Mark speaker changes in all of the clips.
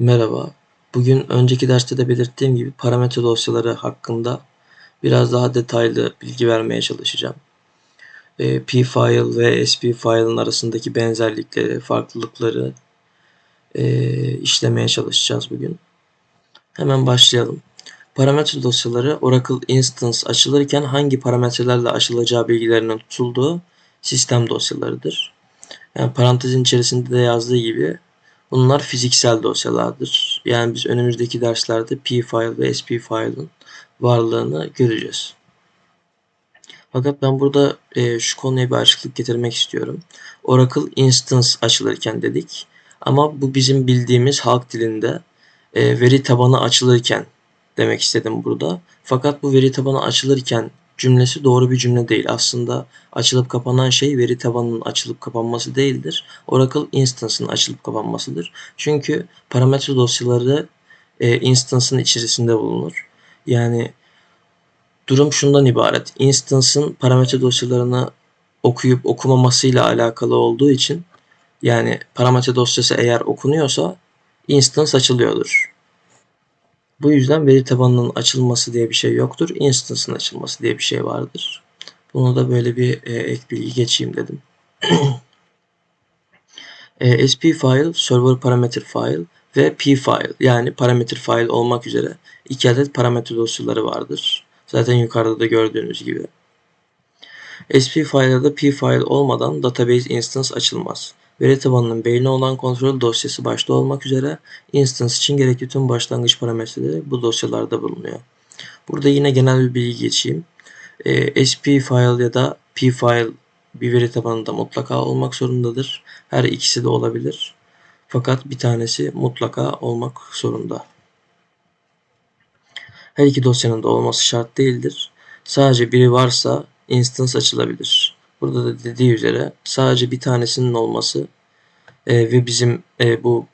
Speaker 1: Merhaba. Bugün önceki derste de belirttiğim gibi parametre dosyaları hakkında biraz daha detaylı bilgi vermeye çalışacağım. E, P-file ve SP-file'ın arasındaki benzerlikleri, farklılıkları e, işlemeye çalışacağız bugün. Hemen başlayalım. Parametre dosyaları Oracle Instance açılırken hangi parametrelerle açılacağı bilgilerinin tutulduğu sistem dosyalarıdır. Yani parantezin içerisinde de yazdığı gibi Bunlar fiziksel dosyalardır. Yani biz önümüzdeki derslerde P-file ve SP-file'ın varlığını göreceğiz. Fakat ben burada e, şu konuya bir açıklık getirmek istiyorum. Oracle Instance açılırken dedik. Ama bu bizim bildiğimiz halk dilinde e, veri tabanı açılırken demek istedim burada. Fakat bu veri tabanı açılırken cümlesi doğru bir cümle değil. Aslında açılıp kapanan şey veri tabanının açılıp kapanması değildir. Oracle Instance'ın açılıp kapanmasıdır. Çünkü parametre dosyaları e, instance'ın içerisinde bulunur. Yani durum şundan ibaret. Instance'ın parametre dosyalarını okuyup okumamasıyla alakalı olduğu için yani parametre dosyası eğer okunuyorsa instance açılıyordur. Bu yüzden veri tabanının açılması diye bir şey yoktur. Instance'ın açılması diye bir şey vardır. Bunu da böyle bir e, ek bilgi geçeyim dedim. e, SP file, server parameter file ve P file yani parameter file olmak üzere iki adet parametre dosyaları vardır. Zaten yukarıda da gördüğünüz gibi. SP file ya da P file olmadan database instance açılmaz. Veri tabanının beyni olan kontrol dosyası başta olmak üzere instance için gerekli tüm başlangıç parametreleri bu dosyalarda bulunuyor. Burada yine genel bir bilgi geçeyim. E, SP file ya da P file bir veri tabanında mutlaka olmak zorundadır. Her ikisi de olabilir. Fakat bir tanesi mutlaka olmak zorunda. Her iki dosyanın da olması şart değildir. Sadece biri varsa instance açılabilir. Burada da dediği üzere sadece bir tanesinin olması e, ve bizim e, bu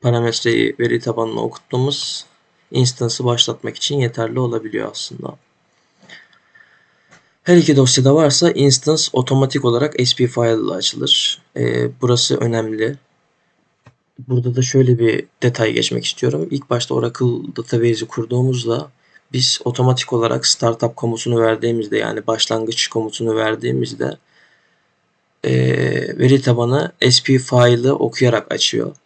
Speaker 1: parametreyi veri tabanına okutmamız instance'ı başlatmak için yeterli olabiliyor aslında. Her iki dosyada varsa instance otomatik olarak SP file ile açılır. E, burası önemli. Burada da şöyle bir detay geçmek istiyorum. İlk başta Oracle Database'i kurduğumuzda biz otomatik olarak startup komutunu verdiğimizde yani başlangıç komutunu verdiğimizde e, veri tabanı SP file'ı okuyarak açıyor.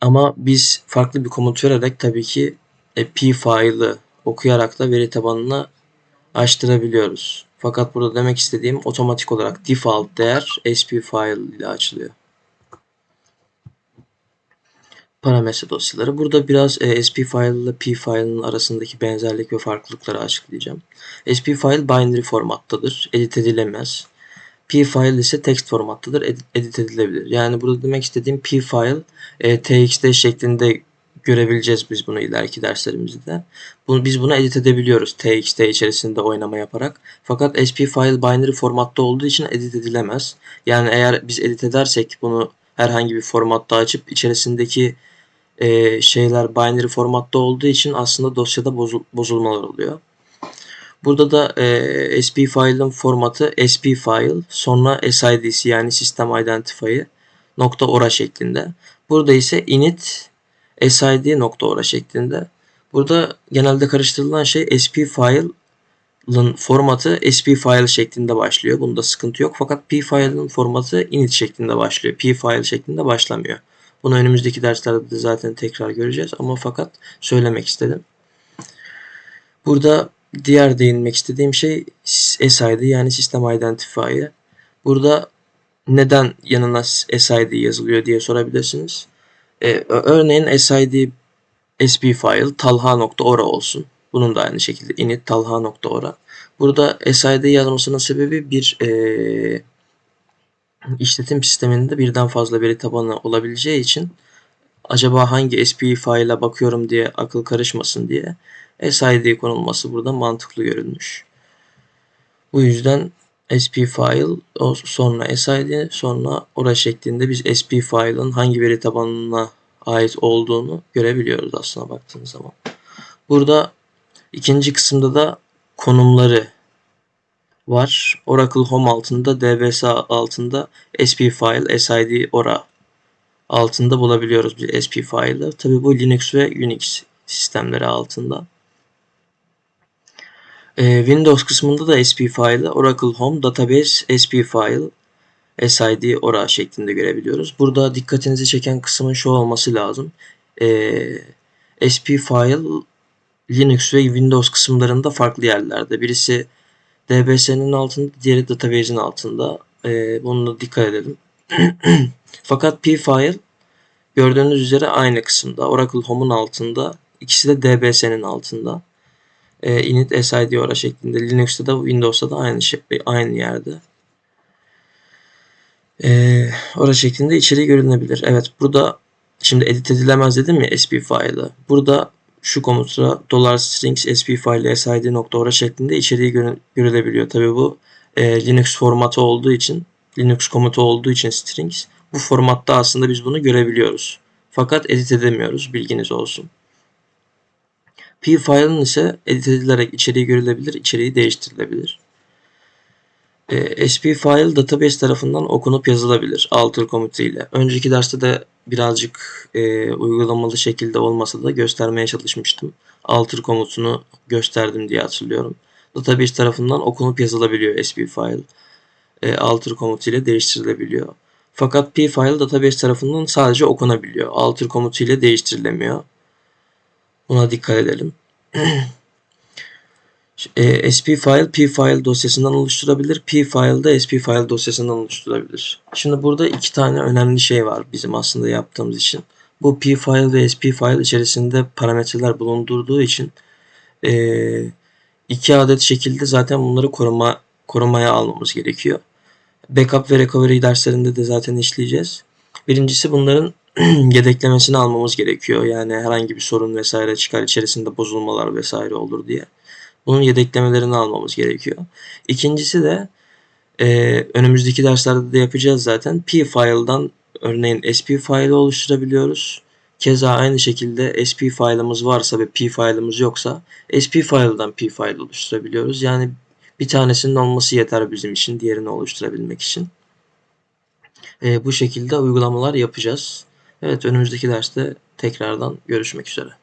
Speaker 1: Ama biz farklı bir komut vererek tabii ki e, P file'ı okuyarak da veri tabanını açtırabiliyoruz. Fakat burada demek istediğim otomatik olarak default değer SP file ile açılıyor parametre dosyaları. Burada biraz e, SP file ile P file'ın arasındaki benzerlik ve farklılıkları açıklayacağım. SP file binary formattadır. Edit edilemez. P file ise text formattadır. Edit, edilebilir. Yani burada demek istediğim P file e, txt şeklinde görebileceğiz biz bunu ileriki derslerimizde. Bunu, biz bunu edit edebiliyoruz txt içerisinde oynama yaparak. Fakat SP file binary formatta olduğu için edit edilemez. Yani eğer biz edit edersek bunu herhangi bir formatta açıp içerisindeki e, şeyler binary formatta olduğu için aslında dosyada bozul, bozulmalar oluyor. Burada da e, SP file'ın formatı SP file sonra SID'si yani System Identify'ı nokta .ora şeklinde. Burada ise init sid nokta .ora şeklinde. Burada genelde karıştırılan şey SP file'ın formatı SP file şeklinde başlıyor. Bunda sıkıntı yok. Fakat P file'ın formatı init şeklinde başlıyor. P file şeklinde başlamıyor. Bunu önümüzdeki derslerde de zaten tekrar göreceğiz ama fakat söylemek istedim. Burada diğer değinmek istediğim şey SID yani System Identify'ı. Burada neden yanına SID yazılıyor diye sorabilirsiniz. Ee, örneğin SID SP file talha.ora olsun. Bunun da aynı şekilde init talha.ora. Burada SID yazmasının sebebi bir e, işletim sisteminde birden fazla veri tabanı olabileceği için acaba hangi SPI file'a bakıyorum diye akıl karışmasın diye SID konulması burada mantıklı görülmüş. Bu yüzden SP file sonra SID sonra ora şeklinde biz SP file'ın hangi veri tabanına ait olduğunu görebiliyoruz aslına baktığınız zaman. Burada ikinci kısımda da konumları var. Oracle Home altında, DBS altında SP file, SID ora altında bulabiliyoruz bir SP file'ı. Tabi bu Linux ve Unix sistemleri altında. Ee, Windows kısmında da SP file'ı Oracle Home Database SP file SID ORA şeklinde görebiliyoruz. Burada dikkatinizi çeken kısmın şu olması lazım. Ee, SP file Linux ve Windows kısımlarında farklı yerlerde. Birisi DBS'nin altında, diğeri database'in altında. Ee, bununla dikkat edelim. Fakat P-File gördüğünüz üzere aynı kısımda. Oracle Home'un altında. İkisi de DBS'nin altında. Ee, init SID ora şeklinde. Linux'ta da Windows'ta da aynı şey, aynı yerde. Ee, ora şeklinde içeriği görünebilir. Evet burada şimdi edit edilemez dedim ya SP file'ı. Burada şu komutla dolar $strings sp file sid.ora şeklinde içeriği göre, görülebiliyor. Tabi bu e, Linux formatı olduğu için Linux komutu olduğu için strings bu formatta aslında biz bunu görebiliyoruz. Fakat edit edemiyoruz. Bilginiz olsun. P file'ın ise edit edilerek içeriği görülebilir, içeriği değiştirilebilir. E, SP file database tarafından okunup yazılabilir alter komutu ile. Önceki derste de birazcık e, uygulamalı şekilde olmasa da göstermeye çalışmıştım. Alter komutunu gösterdim diye hatırlıyorum. Database tarafından okunup yazılabiliyor SP file. E, alter komutu ile değiştirilebiliyor. Fakat p file database tarafından sadece okunabiliyor. Alter komutu ile değiştirilemiyor. Buna dikkat edelim. e, SP file P file dosyasından oluşturabilir. P file de SP file dosyasından oluşturabilir. Şimdi burada iki tane önemli şey var bizim aslında yaptığımız için. Bu P file ve SP file içerisinde parametreler bulundurduğu için e, iki adet şekilde zaten bunları koruma korumaya almamız gerekiyor. Backup ve recovery derslerinde de zaten işleyeceğiz. Birincisi bunların yedeklemesini almamız gerekiyor. Yani herhangi bir sorun vesaire çıkar içerisinde bozulmalar vesaire olur diye. Bunun yedeklemelerini almamız gerekiyor. İkincisi de e, önümüzdeki derslerde de yapacağız zaten. P file'dan örneğin SP file oluşturabiliyoruz. Keza aynı şekilde SP file'ımız varsa ve P file'ımız yoksa SP file'dan P file oluşturabiliyoruz. Yani bir tanesinin olması yeter bizim için diğerini oluşturabilmek için. E, bu şekilde uygulamalar yapacağız. Evet önümüzdeki derste tekrardan görüşmek üzere.